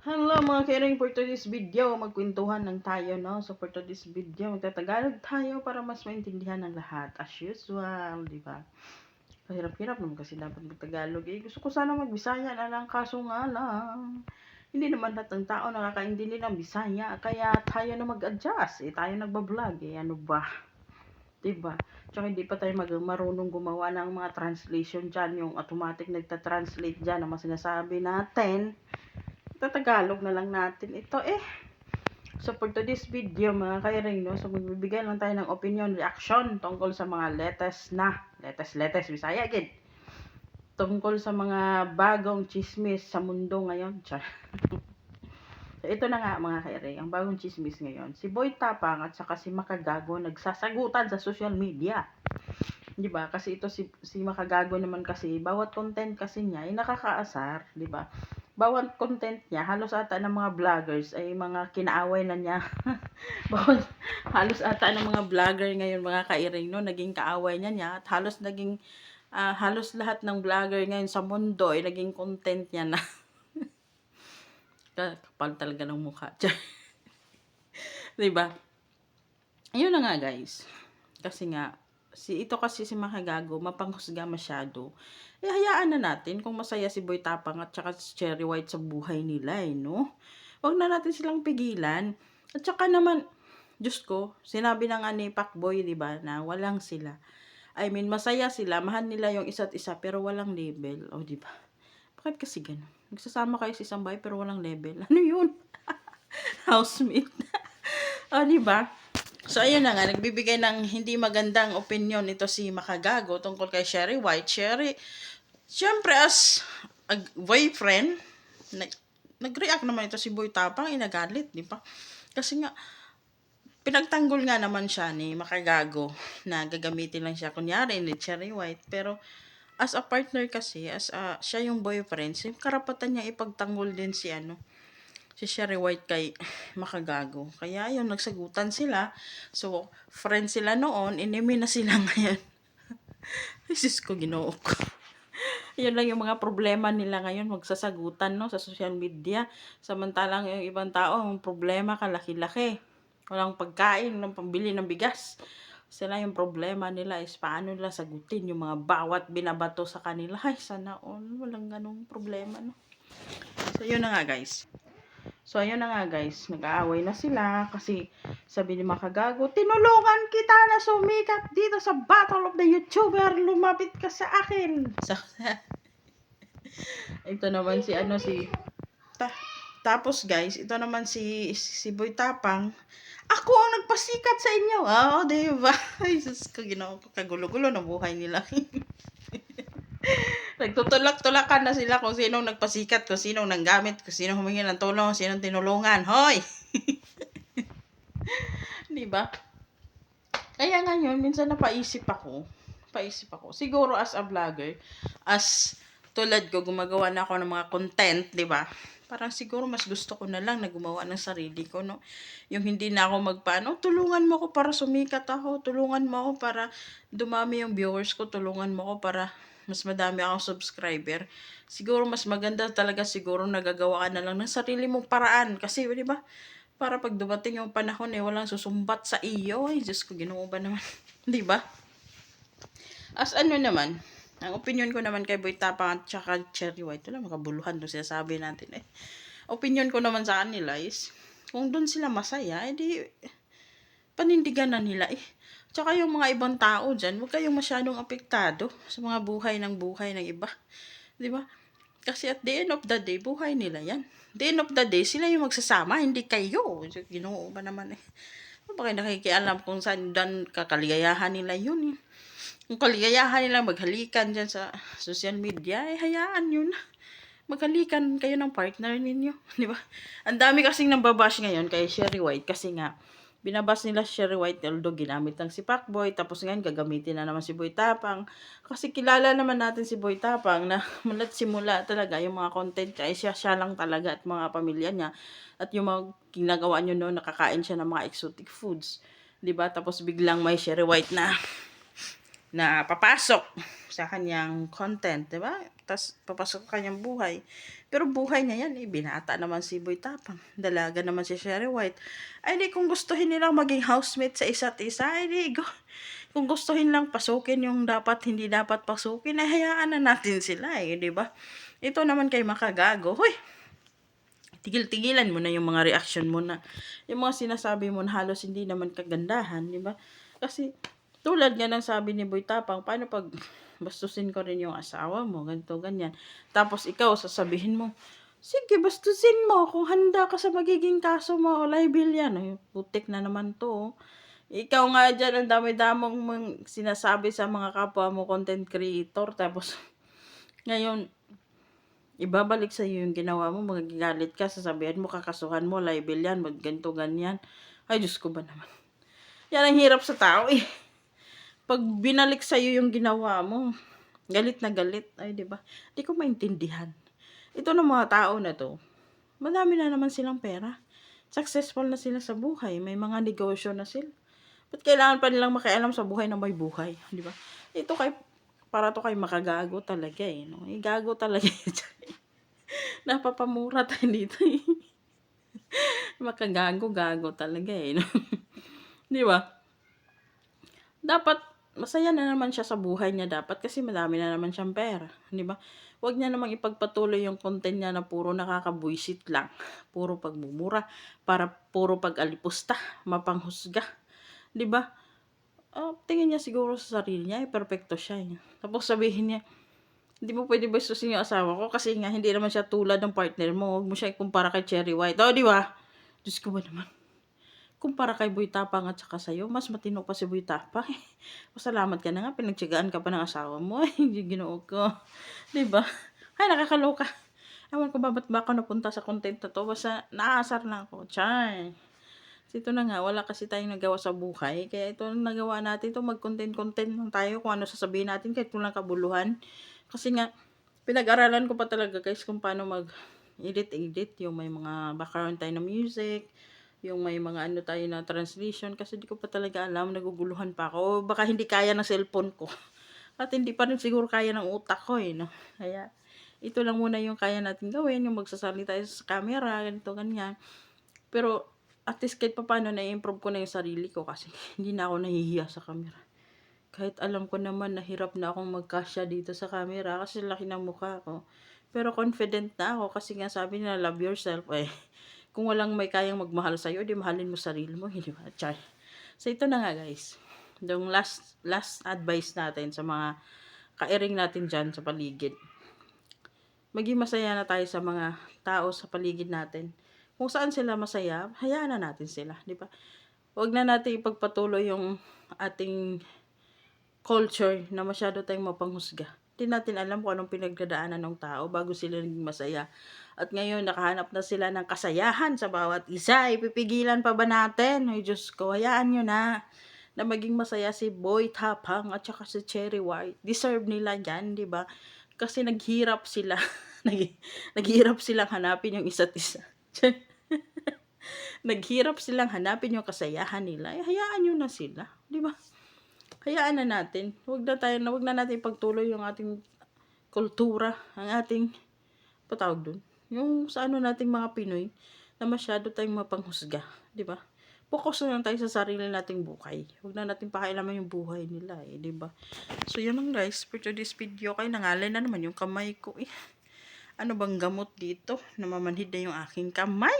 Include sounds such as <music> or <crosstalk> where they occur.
Hello mga kairing for today's video, magkwentuhan lang tayo no. So for today's video, magtatagalog tayo para mas maintindihan ng lahat as usual, di ba? Kahirap-hirap naman kasi dapat magtagalog eh. Gusto ko sana magbisaya na lang kaso nga lang. Hindi naman lahat ng tao nakakaintindi ng Bisaya, kaya tayo na mag-adjust eh. Tayo nagbablog eh, ano ba? Diba? Tsaka hindi pa tayo mag marunong gumawa ng mga translation dyan, yung automatic nagta-translate dyan ang mga sinasabi natin tatagalog na lang natin ito eh. So for today's video mga kairing no, so magbibigay lang tayo ng opinion, reaction tungkol sa mga latest na, latest latest Bisaya again. Tungkol sa mga bagong chismis sa mundo ngayon. <laughs> Char. so ito na nga mga kairing, ang bagong chismis ngayon. Si Boy Tapang at saka si Makagago nagsasagutan sa social media. 'di ba? Kasi ito si si Makagago naman kasi bawat content kasi niya ay nakakaasar, 'di ba? Bawat content niya, halos ata ng mga vloggers ay mga kinaaway na niya. <laughs> bawat, halos ata ng mga vlogger ngayon, mga kairing, no, naging kaaway niya niya. At halos naging, uh, halos lahat ng vlogger ngayon sa mundo ay naging content niya na. <laughs> Kapal talaga ng mukha. <laughs> diba? Ayun na nga guys. Kasi nga, si ito kasi si Makagago, mapanghusga masyado eh hayaan na natin kung masaya si Boy Tapang at saka si Cherry White sa buhay nila eh, no? Huwag na natin silang pigilan. At saka naman, Diyos ko, sinabi na nga ni Pacboy, di ba, na walang sila. I mean, masaya sila, mahal nila yung isa't isa, pero walang label. O, oh, di ba? Bakit kasi ganun? Nagsasama kayo sa isang bahay, pero walang label. <laughs> Ano yun? <laughs> Housemate. <laughs> o, oh, di ba? So, ayun na nga, nagbibigay ng hindi magandang opinion ito si Makagago tungkol kay Sherry White. Sherry, syempre as a boyfriend, nag, nag-react naman ito si Boy Tapang, inagalit, di ba? Kasi nga, pinagtanggol nga naman siya ni Makagago na gagamitin lang siya, kunyari, ni Cherry White. Pero, as a partner kasi, as a, siya yung boyfriend, so, karapatan niya ipagtanggol din si ano, si Sherry White kay <sighs> Makagago. Kaya yun, nagsagutan sila. So, friend sila noon, enemy na sila <laughs> ngayon. Isis ko, ginoo ko. <laughs> Yun lang yung mga problema nila ngayon, magsasagutan no, sa social media. Samantalang yung ibang tao, ang problema kalaki-laki. Walang pagkain, walang pambili ng bigas. Sila yung problema nila is paano nila sagutin yung mga bawat binabato sa kanila. Ay, sana all, walang ganong problema. No? So, yun na nga guys. So, ayun na nga guys, nag-aaway na sila kasi sabi ni Makagago, tinulungan kita na sumikat dito sa Battle of the YouTuber, lumapit ka sa akin. So, <laughs> ito naman si ano si ta, tapos guys, ito naman si si Boy Tapang. Ako ang nagpasikat sa inyo. Oh, di ba? <laughs> Ay, sus ko, ginawa ko kagulo-gulo ng buhay nila. <laughs> Nagtutulak-tulakan na sila kung sinong nagpasikat, kung sinong nanggamit, kung sinong humingi ng tulong, sinong tinulungan. Hoy! <laughs> Di ba? Kaya ngayon, minsan napaisip ako, paisip ako, siguro as a vlogger, as tulad ko, gumagawa na ako ng mga content, di ba? Parang siguro mas gusto ko na lang na gumawa ng sarili ko, no? Yung hindi na ako magpaano, tulungan mo ako para sumikat ako, tulungan mo ako para dumami yung viewers ko, tulungan mo ako para mas madami akong subscriber, siguro mas maganda talaga siguro nagagawa ka na lang ng sarili mong paraan. Kasi, di ba, para pag dumating yung panahon eh, walang susumbat sa iyo. Ay, Diyos ko, ginoo ba naman? <laughs> di ba? As ano naman, ang opinion ko naman kay Boy Tapang at saka Cherry White, wala makabuluhan doon sinasabi natin eh. Opinion ko naman sa kanila is, kung doon sila masaya, edi panindigan na nila eh. Tsaka yung mga ibang tao dyan, huwag kayong masyadong apektado sa mga buhay ng buhay ng iba. Di ba? Kasi at the end of the day, buhay nila yan. The end of the day, sila yung magsasama, hindi kayo. Ginoo ba naman eh. Ano ba kayo nakikialam kung saan dan kakaligayahan nila yun eh. Kung kaligayahan nila maghalikan dyan sa social media, eh hayaan yun maghalikan kayo ng partner ninyo. <laughs> Di ba? Ang dami kasing nambabash ngayon kay Sherry White kasi nga, binabas nila Sherry White although ginamit lang si Pacboy tapos ngayon gagamitin na naman si Boy Tapang. Kasi kilala naman natin si Boy Tapang na <laughs> mulat simula talaga yung mga content niya siya siya lang talaga at mga pamilya niya. At yung mga ginagawa niyo noon nakakain siya ng mga exotic foods 'di ba? Tapos biglang may Sherry White na na papasok sa kanyang content 'di ba tas papasok ka kanyang buhay. Pero buhay niya yan, eh, naman si Boy Tapang. Dalaga naman si Sherry White. Ay di, kung gustuhin nilang maging housemate sa isa't isa, ay di, go. Kung gustuhin lang pasukin yung dapat, hindi dapat pasukin, ay hayaan na natin sila eh, di ba? Ito naman kay Makagago, hoy, tigil-tigilan mo na yung mga reaction mo na yung mga sinasabi mo na halos hindi naman kagandahan, di ba? Kasi tulad nga ng sabi ni Boy Tapang, paano pag bastusin ko rin yung asawa mo, ganito, ganyan. Tapos ikaw, sasabihin mo, sige, bastusin mo kung handa ka sa magiging kaso mo o liable yan. Ay, putik na naman to. oh. Ikaw nga dyan, ang dami-damong sinasabi sa mga kapwa mo content creator. Tapos, <laughs> ngayon, ibabalik sa iyo yung ginawa mo, magagalit ka, sasabihin mo, kakasuhan mo, libel yan, mag ganito, ganyan. Ay, Diyos ko ba naman. Yan ang hirap sa tao eh. Pag binalik sa iyo yung ginawa mo, galit na galit. Ay, di ba? Di ko maintindihan. Ito ng mga tao na to, madami na naman silang pera. Successful na sila sa buhay. May mga negosyo na sila. Ba't kailangan pa nilang makialam sa buhay na may buhay? Di ba? Ito kay, para to kay makagago talaga eh. No? Eh, gago talaga. <laughs> Napapamura tayo dito eh. <laughs> Makagago, gago talaga eh. No? <laughs> Di ba? Dapat, masaya na naman siya sa buhay niya dapat kasi madami na naman siyang pera. Di ba? Huwag niya namang ipagpatuloy yung content niya na puro nakakabuisit lang. Puro pagmumura. Para puro pag-alipusta. Mapanghusga. Di ba? Oh, tingin niya siguro sa sarili niya, eh, perfecto siya. Eh. Tapos sabihin niya, hindi mo pwede bastusin yung asawa ko kasi nga hindi naman siya tulad ng partner mo. Huwag mo siya ikumpara kay Cherry White. Oh, di ba? Diyos ko ba naman? Kumpara kay Boy Tapang at saka sa'yo, mas matino pa si Boy Tapang. <laughs> Pasalamat ka na nga, pinagtsagaan ka pa ng asawa mo. <laughs> Ay, ginoo ko. <laughs> Ba? Ay, nakakaloka. Ewan ko ba ba't ba ako napunta sa content na to? Basta naasar na ako. Chay. Ito na nga, wala kasi tayong nagawa sa buhay. Kaya ito ang nagawa natin, ito mag-content-content lang tayo kung ano sasabihin natin kahit walang kabuluhan. Kasi nga, pinag-aralan ko pa talaga guys kung paano mag-edit-edit. Yung may mga background tayo na music, yung may mga ano tayo na translation. Kasi di ko pa talaga alam, naguguluhan pa ako. Baka hindi kaya ng cellphone ko. <laughs> At hindi pa rin siguro kaya ng utak ko eh. No? Kaya, ito lang muna yung kaya natin gawin. Yung magsasalita tayo sa camera, ganito, ganyan. Pero, at least kahit pa paano na-improve ko na yung sarili ko kasi <laughs> hindi na ako nahihiya sa camera. Kahit alam ko naman nahirap na akong magkasya dito sa camera kasi laki ng mukha ko. Pero confident na ako kasi nga sabi nila love yourself eh. Kung walang may kayang magmahal sa'yo, di mahalin mo sarili mo. <laughs> Hindi ba? Char. So ito na nga guys. Yung last, last advice natin sa mga kairing natin dyan sa paligid. Maging masaya na tayo sa mga tao sa paligid natin kung saan sila masaya, hayaan na natin sila, di ba? Huwag na natin ipagpatuloy yung ating culture na masyado tayong mapanghusga. Hindi natin alam kung anong pinagdadaanan ng tao bago sila naging masaya. At ngayon, nakahanap na sila ng kasayahan sa bawat isa. Ipipigilan pa ba natin? Ay, Diyos ko, hayaan nyo na na maging masaya si Boy Tapang at saka si Cherry White. Deserve nila yan, di ba? Kasi naghirap sila. <laughs> Nag- naghirap silang hanapin yung isa't isa. <laughs> naghirap silang hanapin yung kasayahan nila, eh, hayaan nyo na sila. Di ba? Hayaan na natin. Huwag na tayo, huwag na natin pagtuloy yung ating kultura, ang ating, patawag dun, yung sa ano nating mga Pinoy, na masyado tayong mapanghusga. Di ba? Focus na lang tayo sa sarili nating buhay. Huwag na natin pakialaman yung buhay nila eh, di ba? So yun lang guys, for today's video kay nangalay na naman yung kamay ko eh. Ano bang gamot dito? Namamanhid na yung aking kamay.